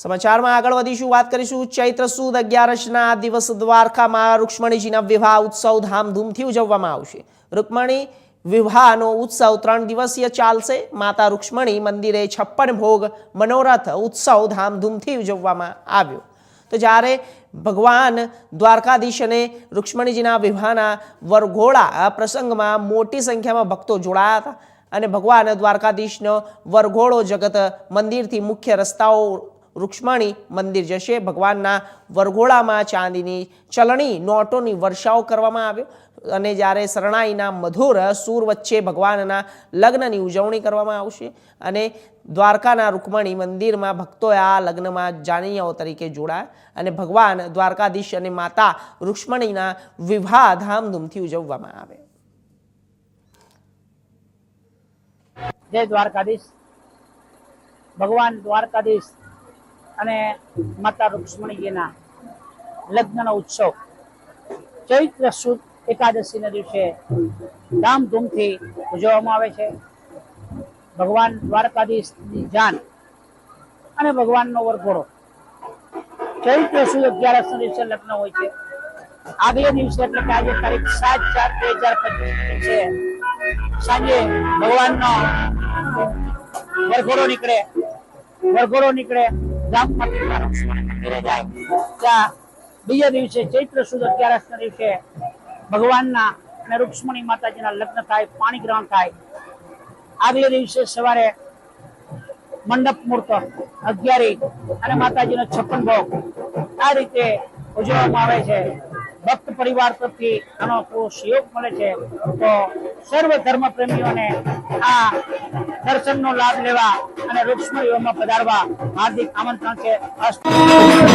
સમાચારમાં આગળ વધીશું. વાત કરીશું ચૈત્ર સુદ અગિયારસના દિવસ દ્વારકામાં રૂક્ષ્મણીજીના વિવાહ ઉત્સવ ધામધૂમથી ઉજવવામાં આવશે. રૂક્મણી વિવાહનો ઉત્સવ ત્રણ દિવસીય ચાલશે. માતા રૂક્ષ્મણી મંદિરે છપ્પન ભોગ મનોરથ ઉત્સવ ધામધૂમથી ઉજવવામાં આવ્યો. તો જ્યારે ભગવાન દ્વારકાધીશ અને રૂક્ષ્મણીજીના વિવાહના વરઘોડા પ્રસંગમાં મોટી સંખ્યામાં ભક્તો જોડાયા હતા અને ભગવાન દ્વારકાધીશનો વરઘોડો જગત મંદિરથી મુખ્ય રસ્તાઓ રૂક્ષ્મણી મંદિર જશે. ભગવાનના વરઘોડામાં ચાંદીની ચલણી, નોટોની વર્ષાઓ કરવામાં આવ્યો અને જ્યારે શરણાઈના મધુર સૂર વચ્ચે ભગવાનના લગ્નની ઉજવણી કરવામાં આવશે અને દ્વારકાના રૂકમણી મંદિરમાં ભક્તોએ આ લગ્નમાં જાનૈયાઓ તરીકે જોડાયા અને ભગવાન દ્વારકાધીશ અને માતા રૂક્ષ્મણીના વિવાહ ધામધૂમથી ઉજવવામાં આવે. જય દ્વારકાધીશ. ભગવાન દ્વારકાધીશ. અને માતા રૂક્ષ્મણીજીના લગ્નનો ઉત્સવ. ચૈત્ર સુદ એકાદશીના દિવસે ધામધૂમથી ઉજવવામાં આવે છે. ભગવાન દ્વારકાધીશની જાન અને ભગવાનનો વરઘોડો. ચૈત્ર સુદ અગિયારસના દિવસે લગ્ન હોય છે. આગલે દિવસે એટલે કે આજે તારીખ સાત ચાર બે હજાર પચીસ સાંજે ભગવાનનો વરઘોડો નીકળે. વરઘોડો નીકળે બીજા દિવસે ચૈત્ર સુદ અગિયારસ ના દિવસે ભગવાનના અને રૂક્ષ્મણી માતાજીના લગ્ન થાય, પાણી ગ્રહણ થાય. આગલે દિવસે સવારે મંડપ મુહૂર્ત અગિયારી અને માતાજીનો છપ્પન ભોગ આ રીતે ઉજવવામાં આવે છે. ભક્ત પરિવાર તરફથી આનો સહયોગ મળે છે, તો સર્વ ધર્મ પ્રેમીઓને આ દર્શનનો લાભ લેવા અને રૂક્ષ્મ પધારવા હાર્દિક આમંત્રણ છે.